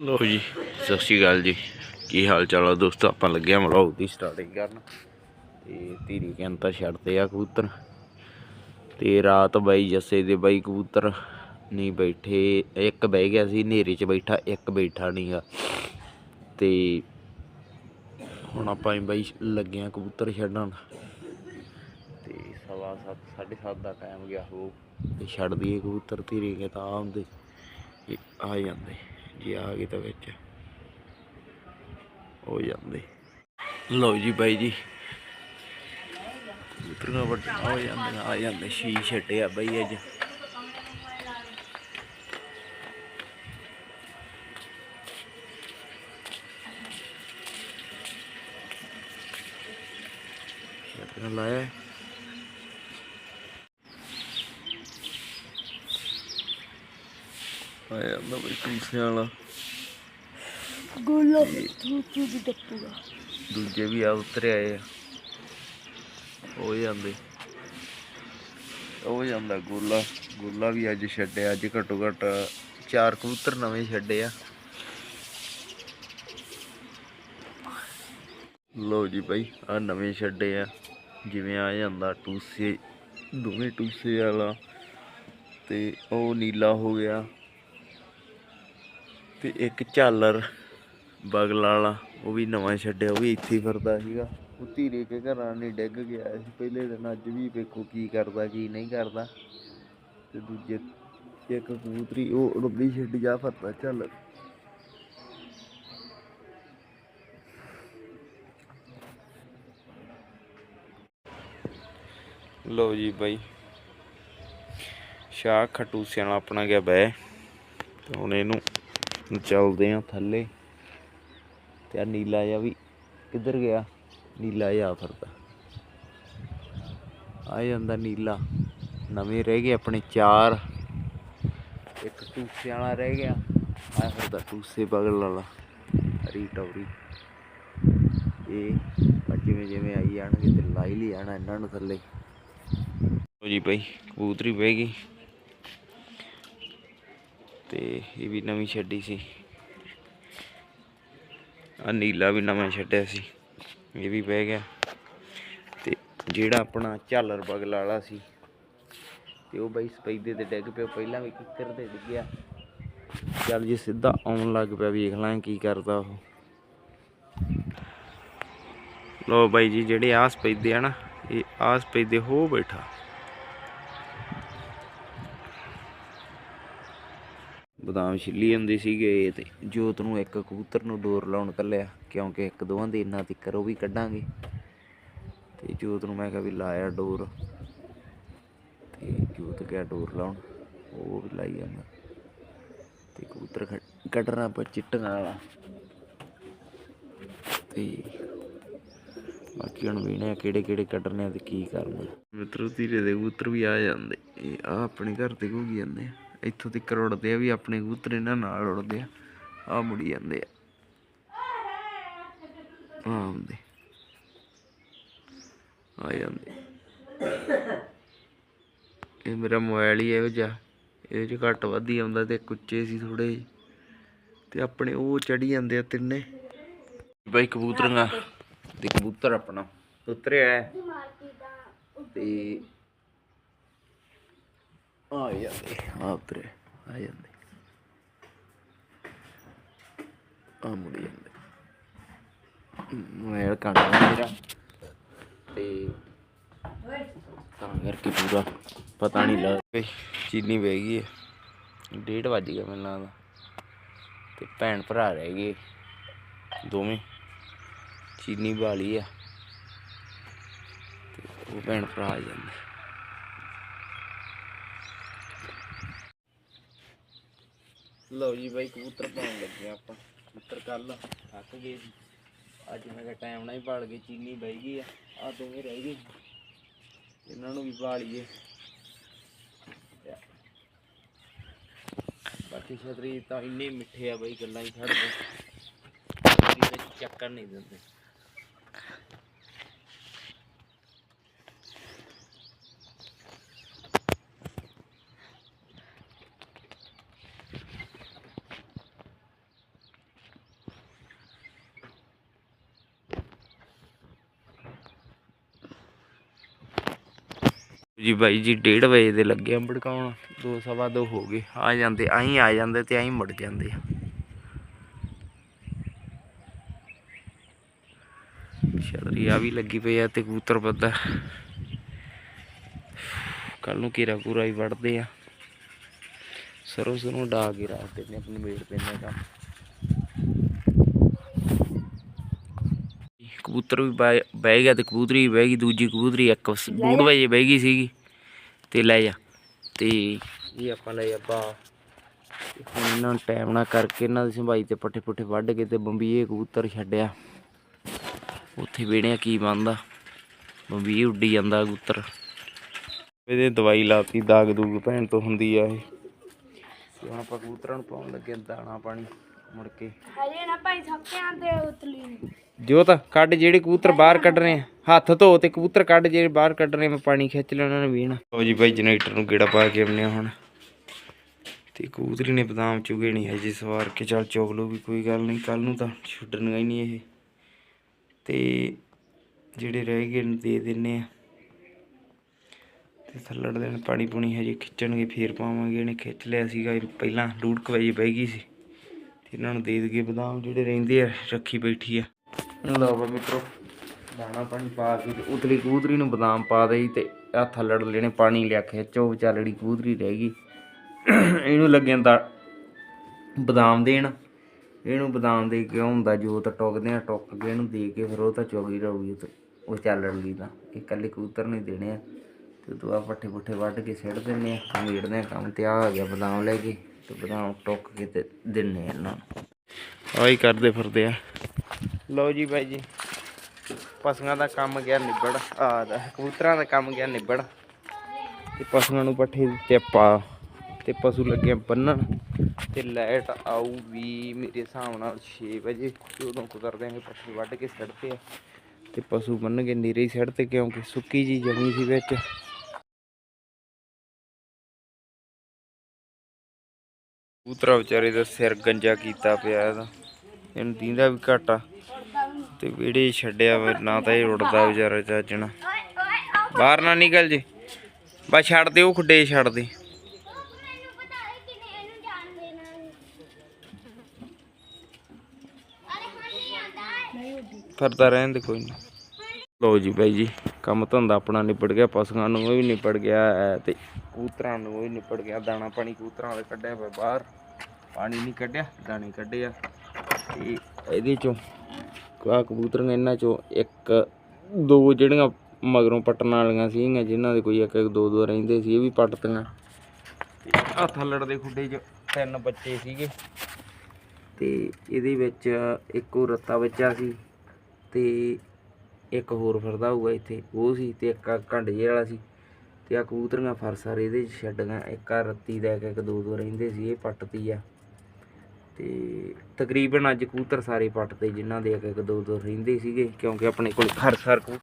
ਲੋ ਜੀ, ਸਤਿ ਸ਼੍ਰੀ ਅਕਾਲ ਜੀ। ਕੀ ਹਾਲ ਚਾਲ ਆ ਦੋਸਤੋ? ਆਪਾਂ ਲੱਗੇ ਆ ਵਲੌਗ ਦੀ ਸਟਾਰਟਿੰਗ ਕਰਨ। ਤੇ ਧੀਰੀ ਕਹਿੰਦਾ ਛੱਡਦੇ ਆ ਕਬੂਤਰ। ਤੇ ਰਾਤ ਬਾਈ ਜੱਸੇ ਦੇ ਬਾਈ ਕਬੂਤਰ ਨਹੀਂ ਬੈਠੇ। ਇੱਕ ਬਹਿ ਗਿਆ ਸੀ, ਹਨੇਰੇ 'ਚ ਬੈਠਾ, ਇੱਕ ਬੈਠਾ ਨਹੀਂਗਾ ਤੇ ਹੁਣ ਆਪਾਂ ਹੀ ਬਾਈ ਲੱਗੇ ਆ ਕਬੂਤਰ ਛੱਡਣ। ਤੇ ਸਵਾ ਸੱਤ, ਸਾਢੇ ਸੱਤ ਦਾ ਟਾਈਮ ਗਿਆ ਹੋ ਤੇ ਛੱਡ ਦਈਏ ਕਬੂਤਰ, ਧੀਰੀ ਕੇ ਤਾਂ ਆਉਂਦੇ। ਇਹ ਆ ਜਾਂਦੇ। ਜੇ ਆ ਗਏ ਤਾਂ ਵਿੱਚ। ਹੋ ਜਾਂਦੇ। ਲਓ ਜੀ ਬਾਈ ਜੀ। ਕਬੂਤਰਾਂ ਵੱਡਾ ਹੋ ਜਾਂਦੇ ਆ ਜਾਂਦੇ ਸ਼ੀ ਛੱਡਿਆ ਬਾਈ ਅੱਜ। ਲਾਇਆ? ਆ ਜਾਂਦਾ ਬਈ ਕੁੰਸਿਆਂ ਵਾਲਾ। ਗੋਲਾ ਤੂੰ ਤੂੰ ਵੀ ਟੱਪੂਗਾ ਦੂਜੇ ਵੀ ਆ ਉਤਰੇ ਆਏ ਆ। ਹੋ ਜਾਂਦੇ। ਹੋ ਜਾਂਦਾ ਗੋਲਾ। ਗੋਲਾ ਵੀ ਅੱਜ ਛੱਡਿਆ ਅੱਜ ਘੱਟੋ ਘੱਟ ਚਾਰ ਕਬੂਤਰ ਨਵੇਂ ਛੱਡੇ ਆ। ਲੋ ਜੀ ਬਾਈ ਆ ਨਵੇਂ ਛੱਡੇ ਆ। ਜਿਵੇਂ ਆ ਜਾਂਦਾ ਟੂਸੇ ਦੋਵੇਂ ਟੂਸੇ ਵਾਲਾ। ਤੇ ਉਹ ਨੀਲਾ ਹੋ ਗਿਆ। ਤੇ ਇੱਕ ਝਾਲਰ ਬਗਲ ਵਾਲਾ ਉਹ ਵੀ ਨਵਾਂ ਛੱਡਿਆ ਉਹ ਵੀ ਇੱਥੇ ਫਿਰਦਾ ਸੀਗਾ। ਉਹ ਧੀਰੇ ਕੇ ਘਰਾਂ ਨਹੀਂ ਡਿੱਗ ਗਿਆ ਸੀ। ਪਹਿਲੇ ਦਿਨ ਅੱਜ ਵੀ ਵੇਖੋ ਕੀ ਕਰਦਾ ਕੀ ਨਹੀਂ ਕਰਦਾ। ਤੇ ਦੂਜੇ ਇੱਕ ਕਬੂਤਰੀ ਉਹ ਉੜਦੀ ਛੱਡ ਜਾ ਫਿਰਦਾ ਝਾਲਰ। ਲੋ ਜੀ ਬਾਈ। ਸ਼ਾਹ ਖਟੂ ਸਿਆਣਾ ਆਪਣਾ ਗਿਆ ਬੈ ਤੇ ਹੁਣ ਇਹਨੂੰ ਚੱਲਦੇ ਆ ਥੱਲੇ। ਤੇ ਆ ਨੀਲਾ ਜਿਹਾ ਵੀ ਕਿੱਧਰ ਗਿਆ? ਨੀਲਾ ਜਿਹਾ ਫਿਰਦਾ। ਆ ਜਾਂਦਾ ਨੀਲਾ। ਨਵੇਂ ਰਹਿ ਗਏ ਆਪਣੇ ਚਾਰ। ਇੱਕ ਟੂਸੇ ਵਾਲਾ ਰਹਿ ਗਿਆ। ਆ ਫਿਰਦਾ ਟੂਸੇ ਬਗਲ ਵਾਲਾ। ਹਰੀ ਟੌਰੀ। ਇਹ ਜਿਵੇਂ ਜਿਵੇਂ ਆਈ ਜਾਣਗੇ ਤੇ ਲਾਈ ਲਈ ਜਾਣਾ ਇਹਨਾਂ ਨੂੰ ਥੱਲੇ। ਲਓ ਜੀ ਭਾਈ ਕਬੂਤਰੀ ਬਹਿ ਗਈ। ਤੇ ਇਹ ਵੀ ਨਵੀਂ ਛੱਡੀ ਸੀ। ਆ ਨੀਲਾ ਵੀ ਨਵਾਂ ਛੱਡਿਆ ਸੀ। ਇਹ ਵੀ ਬਹਿ ਗਿਆ। ਤੇ ਜਿਹੜਾ ਆਪਣਾ ਝਾਲਰ ਬਗਲ ਵਾਲਾ ਸੀ, ਤੇ ਉਹ ਬਾਈ ਸਪੈਦੇ ਤੇ ਡਿੱਗ ਪਿਆ। ਪਹਿਲਾਂ ਵੀ ਕਿੱਕਰ ਤੇ ਡਿੱਗਿਆ। ਚੱਲ ਜੇ ਸਿੱਧਾ ਆਉਣ ਲੱਗ ਪਿਆ, ਵੇਖ ਲਾਂ ਕੀ ਕਰਦਾ ਉਹ। ਲੋ ਬਾਈ ਜੀ, ਜਿਹੜੇ ਆਸ ਪੈਦੇ ਆ ਨਾ, ਇਹ ਆਸ ਪੈਦੇ ਹੋ ਬੈਠਾ। ਬਦਾਮ ਛਿੱਲੀ ਜਾਂਦੇ ਸੀਗੇ ਤੇ ਜੋਤ ਨੂੰ ਇੱਕ ਕਬੂਤਰ ਨੂੰ ਡੋਰ ਲਾਉਣ ਕੱਲਿਆ, ਕਿਉਂਕਿ ਇੱਕ ਦੋਵਾਂ ਦੇ ਇੰਨਾ ਤਿੱਕਰ ਉਹ ਵੀ ਕੱਢਾਂਗੇ। ਤੇ ਜੋਤ ਨੂੰ ਮੈਂ ਕਿਹਾ ਵੀ ਲਾਇਆ ਡੋਰ। ਤੇ ਜੋਤ ਗਿਆ ਡੋਰ ਲਾਉਣ, ਉਹ ਵੀ ਲਾਈ ਜਾਂਦਾ। ਤੇ ਕਬੂਤਰ ਕੱਢਣਾ ਪਰ ਚਿੱਟਣ ਵਾਲਾ। ਤੇ ਬਾਕੀ ਹੁਣ ਵੇਖਣੇ ਆ ਕਿਹੜੇ ਕਿਹੜੇ ਕੱਢਣੇ ਆ ਤੇ ਕੀ ਕਰਨਾ। ਮਿੱਤਰੋ, ਧੀਰੇ ਦੇ ਕਬੂਤਰ ਵੀ ਆ ਜਾਂਦੇ। ਇਹ ਆ ਆਪਣੇ ਘਰ ਤੇ ਘੁੱਗੀ ਜਾਂਦੇ ਆ। ਇੱਥੋਂ ਤੱਕ ਉੜਦੇ ਆ ਵੀ ਆਪਣੇ ਕਬੂਤਰ ਇਹਨਾਂ ਨਾਲ ਉੜਦੇ ਆ। ਆ ਮੁੜੀ ਜਾਂਦੇ ਆ। ਆਉਂਦੇ ਆ ਜਾਂਦੇ। ਇਹ ਮੇਰਾ ਮੋਬਾਈਲ ਹੀ ਇਹੋ ਜਿਹਾ। ਇਹਦੇ ਚ ਘੱਟ ਵੱਧ ਹੀ ਆਉਂਦਾ ਤੇ ਕੁੱਚੇ ਸੀ ਥੋੜੇ ਤੇ ਆਪਣੇ ਉਹ ਚੜੀ ਜਾਂਦੇ ਆ ਤਿੰਨੇ। ਬਾਈ ਕਬੂਤਰਾਂ ਤੇ ਕਬੂਤਰ ਆਪਣਾ। ਉਤਰਿਆ ਹੈ ਤੇ ਆ ਜਾਂਦੇ ਆ ਉਤਰੇ ਆ ਜਾਂਦੇ ਆ ਮੁੜੀ ਜਾਂਦੇ ਮੈਂ ਕਾਂਡਾ ਮੇਰਾ ਤੇ ਤਾਂ ਕਰਕੇ ਪੂਰਾ ਪਤਾ ਨਹੀਂ ਲੱਗ ਚੀਨੀ ਬਹਿ ਗਈ ਹੈ ਡੇਢ ਵੱਜ ਗਿਆ ਮੈਨੂੰ ਲੱਗਦਾ ਤੇ ਭੈਣ ਭਰਾ ਰਹਿ ਗਏ ਦੋਵੇਂ ਚੀਨੀ ਵਾਲੀ ਆ ਤੇ ਉਹ ਭੈਣ ਭਰਾ ਆ ਜਾਂਦੇ ਲਓ ਜੀ ਬਾਈ ਕਬੂਤਰ ਪਾਉਣ ਲੱਗੇ ਆਪਾਂ, ਕਬੂਤਰ ਕੱਲ ਥੱਕ ਗਏ ਸੀ ਅੱਜ ਮੈਂ ਕਿਹਾ ਟਾਈਮ ਨਾਲ ਹੀ ਪਾਲ ਗਏ, ਚੀਨੀ ਬਹਿ ਗਈ ਆ ਆ ਦੋਵੇਂ ਰਹਿ ਗਏ ਇਹਨਾਂ ਨੂੰ ਵੀ ਪਾਲੀਏ। ਬਾਕੀ ਛਤਰੀ ਤਾਂ ਇੰਨੇ ਮਿੱਠੇ ਆ ਬਈ, ਗੱਲਾਂ ਹੀ ਛੱਡ ਦੇ ਚੱਕਰ ਨਹੀਂ ਦਿੰਦੇ। ਜੀ ਬਾਈ ਜੀ 1:30 ਵਜੇ ਦੇ ਲੱਗੇ ਆ ਭੜਕਾਉਣ, ਦੋ ਸਵਾ ਦੋ ਹੋ ਗਏ। ਆ ਜਾਂਦੇ ਆਹੀਂ ਆ ਜਾਂਦੇ ਤੇ ਆਹੀਂ ਮੁੜ ਜਾਂਦੇ ਆ। ਛਤਰੀ ਆ ਵੀ ਲੱਗੀ ਪਈ ਆ ਤੇ ਕਬੂਤਰ ਬੱਦਾ ਕੱਲ ਨੂੰ ਘੇਰਾ ਪੂਰਾ ਹੀ ਵੜਦੇ ਆ। ਸਰੋਂ ਸਰੋਂ ਡਾ ਕੇ ਰਾਤ ਦੇ ਨੇ ਆਪਣੀ ਮੇੜ ਤੇ ਨੇ ਕੰਮ। ਕਬੂਤਰ ਵੀ ਬਹਿ ਗਿਆ ਤੇ ਕਬੂਤਰੀ ਬਹਿ ਗਈ ਦੂਜੀ ਕਬੂਤਰੀ ਇੱਕ ਡੂਢ ਵਜੇ ਬਹਿ ਗਈ ਸੀਗੀ ਤੇ ਲੈ ਜਾ। ਤੇ ਇਹ ਆਪਾਂ ਲੈ ਆਪਾਂ ਹੁਣ ਇਹਨਾਂ ਨੂੰ ਟਾਈਮ ਨਾਲ ਕਰਕੇ ਇਹਨਾਂ ਦੀ ਸੰਭਾਈ ਤੇ ਪੱਠੇ ਪੁੱਠੇ ਵੱਢ ਕੇ ਤੇ ਬੰਬੀਏ ਕਬੂਤਰ ਛੱਡਿਆ। ਉੱਥੇ ਵੇੜਿਆ ਕੀ ਬੰਦਾ ਬੰਬੀਏ ਉੱਡੀ ਜਾਂਦਾ ਕਬੂਤਰ। ਇਹਦੇ ਦਵਾਈ ਲਾਤੀ ਦਾਗ ਦੂਗ ਭੈਣ ਤੋਂ ਹੁੰਦੀ ਆ ਇਹ। ਤੇ ਹੁਣ ਆਪਾਂ ਕਬੂਤਰਾਂ ਨੂੰ ਪਾਉਣ ਲੱਗੇ ਦਾਣਾ ਪਾਣੀ ਮੁੜ ਕੇ। ਹਜੇ ਨਾ ਭਾਈ ਥੱਕਿਆਂ ਤੇ ਉਤਲੀ ਨੀ। ਜੋਤ, ਕੱਢ ਜਿਹੜੇ ਕਬੂਤਰ ਬਾਹਰ ਕੱਢਣੇ ਆ। ਹੱਥ ਧੋ ਤੇ ਕਬੂਤਰ ਕੱਢ ਜਿਹੜੇ ਬਾਹਰ ਕੱਢਣੇ ਮੈਂ ਪਾਣੀ ਖਿੱਚ ਲਿਆ ਉਹਨਾਂ ਨੇ ਵੀਣ ਲਓ ਜੀ ਭਾਈ ਜਨਰੇਟਰ ਨੂੰ ਗੇੜਾ ਪਾ ਕੇ ਆਉਂਦੇ ਹਾਂ ਹੁਣ। ਤੇ ਕਬੂਤਰੀ ਨੇ ਬਦਾਮ ਚੁਗੇ ਨਹੀਂ ਹਜੇ ਸਵਾਰ ਕੇ। ਚੱਲ ਚੁਗ ਲਓ ਵੀ ਕੋਈ ਗੱਲ ਨਹੀਂ ਕੱਲ ਨੂੰ ਤਾਂ ਛੱਡਣਗਾ ਹੀ ਨਹੀਂ ਇਹ। ਤੇ ਜਿਹੜੇ ਰਹਿ ਗਏ ਨੇ, ਦੇ ਦਿੰਨੇ ਆ। ਤੇ ਥੱਲੜ ਦੇਣ ਪਾਣੀ ਪੂਣੀ ਹਜੇ ਖਿੱਚਣਗੇ, ਫੇਰ ਪਾਵਾਂਗੇ। ਇਹਨੇ ਖਿੱਚ ਲਿਆ ਸੀਗਾ ਪਹਿਲਾਂ ਡੂਢ ਕੁ ਬਹਿ ਗਈ ਸੀ। ਤੇ ਇਹਨਾਂ ਨੂੰ ਦੇ ਦਈਏ ਬਦਾਮ, ਜਿਹੜੇ ਰਹਿੰਦੇ ਆ, ਰੱਖੀ ਬੈਠੀ ਆ। ਲਓ ਬਾ ਮਿੱਤਰੋ। ਦਾਣਾ ਪਾਣੀ ਪਾ ਕੇ ਉਤਲੀ ਕਬੂਤਰੀ ਨੂੰ ਬਦਾਮ ਪਾ ਦੇਈ ਤੇ ਆ ਥੱਲੜ ਲੈਣੇ ਪਾਣੀ ਲਿਆ ਖਿੱਚੋ ਵਿਚਾਲੜੀ ਕਬੂਤਰੀ ਰਹਿ ਗਈ। ਇਹਨੂੰ ਲੱਗਿਆ ਦਾ ਬਦਾਮ ਦੇਣ। ਇਹਨੂੰ ਬਦਾਮ ਦੇ ਕੇ ਹੁੰਦਾ ਜੋ ਤਾਂ ਟੁੱਕਦੇ ਆ, ਟੁੱਕ ਕੇ ਇਹਨੂੰ ਦੇ ਕੇ ਫਿਰ ਉਹ ਤਾਂ ਚੋਗੀ ਰਹੂਗੀ ਤੇ ਉਹ ਚੱਲਣ ਲਈ ਤਾਂ। ਇਹ ਇਕੱਲੇ ਕਬੂਤਰ ਨਹੀਂ ਦੇਣੇ ਆ। ਤੇ ਦੁਆ ਪੱਠੇ ਪੁੱਠੇ ਵੱਢ ਕੇ ਸਿੱਟ ਦਿੰਨੇ ਆ ਮੇੜਦੇ ਆ, ਕੰਮ ਤੇ ਆ ਆ ਗਿਆ ਬਦਾਮ ਲੈ ਕੇ ਤੇ ਬਦਾਮ ਟੁੱਕ ਕੇ ਤੇ ਦਿੰਨੇ ਆ ਇਹਨਾਂ ਨੂੰ। ਆਹੀ ਕਰਦੇ ਫਿਰਦੇ ਆ। ਲਓ ਜੀ ਬਾਈ ਜੀ, ਪਸ਼ੂਆਂ ਦਾ ਕੰਮ ਗਿਆ ਨਿਬੜ, ਆ ਦਾ ਕਬੂਤਰਾਂ ਦਾ ਕੰਮ ਗਿਆ ਨਿਬੜ। ਤੇ ਪਸ਼ੂਆਂ ਨੂੰ ਪੱਠੇ ਦਿੱਤੇ ਪਾ ਤੇ ਪਸ਼ੂ ਲੱਗੇ ਬੰਨਣ, ਤੇ ਲਾਈਟ ਆਊ ਮੇਰੇ ਹਿਸਾਬ ਨਾਲ 6 ਵਜੇ। ਉਦੋਂ ਕੁਦਰ ਦੇਣਗੇ ਪੱਠੇ ਵੱਢ ਕੇ ਸੜਤੇ ਆ। ਤੇ ਪਸ਼ੂ ਬੰਨਗੇ ਨੀਰੇ ਹੀ ਸੜ ਤੇ, ਕਿਉਂਕਿ ਸੁੱਕੀ ਜੀ ਜਮੀ ਸੀ ਵਿੱਚ। ਕਬੂਤਰਾ ਵਿਚਾਰੇ ਦਾ ਸਿਰ ਗੰਜਾ ਕੀਤਾ ਪਿਆ ਇਹਦਾ। ਇਹਨੂੰ ਦੀਂਦਾ ਵੀ ਘਾਟਾ ਤੇ ਵਿਹੜੇ ਛੱਡਿਆ ਫਿਰ ਨਾ ਤਾਂ ਇਹ ਉੜਦਾ ਵਿਚਾਰਾ ਚਾਚਣਾ ਬਾਹਰ ਨਾ ਨਿਕਲ ਜੇ। ਬਸ ਛੱਡ ਦੇ ਉਹ ਖੁੱਡੇ ਛੱਡ ਦੇ। ਫਿਰਦਾ ਰਹਿਣ ਦੇ ਕੋਈ ਨਾ। ਲੋ ਜੀ ਬਾਈ ਜੀ, ਕੰਮ ਧੰਦਾ ਆਪਣਾ ਨਿਪੜ ਗਿਆ, ਪਸ਼ੂਆਂ ਨੂੰ ਵੀ ਨਿਬੜ ਗਿਆ ਹੈ ਤੇ ਕੂਤਰਾਂ ਨੂੰ ਵੀ ਨਿਬੜ ਗਿਆ। ਦਾਣਾ ਪਾਣੀ ਕੂਤਰਾਂ ਦਾ ਕੱਢਿਆ ਪਿਆ ਬਾਹਰ। ਪਾਣੀ ਨਹੀਂ ਕੱਢਿਆ, ਦਾਣੇ ਕੱਢੇ ਆ। ਇਹਦੇ ਚੋਂ ਆ ਕਬੂਤਰੀਆਂ ਇਹਨਾਂ ਚੋਂ ਇੱਕ, ਦੋ ਜਿਹੜੀਆਂ ਮਗਰੋਂ ਪੱਟਣ ਵਾਲੀਆਂ ਸੀਗੀਆਂ, ਜਿਨ੍ਹਾਂ ਦੇ ਕੋਈ ਇੱਕ ਇੱਕ, ਦੋ ਦੋ ਰਹਿੰਦੇ ਸੀ, ਇਹ ਵੀ ਪੱਟਤੀਆਂ ਤੇ ਆ ਥੱਲੜ ਦੇ ਖੁੱਡੇ 'ਚ ਤਿੰਨ ਬੱਚੇ ਸੀਗੇ। ਤੇ ਇਹਦੇ ਵਿੱਚ ਇੱਕੋ ਰੱਤਾ ਬੱਚਾ ਸੀ ਤੇ ਇੱਕ ਹੋਰ ਫਿਰਦਾ ਹੋਊਗਾ ਇੱਥੇ, ਉਹ ਸੀ ਤੇ ਇੱਕ ਆਹ ਘੰਡੇ ਵਾਲਾ ਸੀ। ਤੇ ਆ ਕਬੂਤਰੀਆਂ ਫਰਸਰ ਇਹਦੇ 'ਚ ਛੱਡ ਗਏ ਇੱਕ ਆ ਰੱਤੀ ਦਾ ਇੱਕ ਇੱਕ, ਦੋ ਦੋ ਰਹਿੰਦੇ ਸੀ, ਇਹ ਪੱਟਤੀ ਆ। ਤੇ ਤਕਰੀਬਨ ਅੱਜ ਕਬੂਤਰ ਸਾਰੇ ਪੱਟਦੇ ਜਿਨ੍ਹਾਂ ਦੇ ਇੱਕ ਇੱਕ ਦੋ ਦੋ ਰਹਿੰਦੇ ਸੀਗੇ, ਕਿਉਂਕਿ ਆਪਣੇ ਕੋਲ ਹਰ ਸਾਰ ਕਬੂ-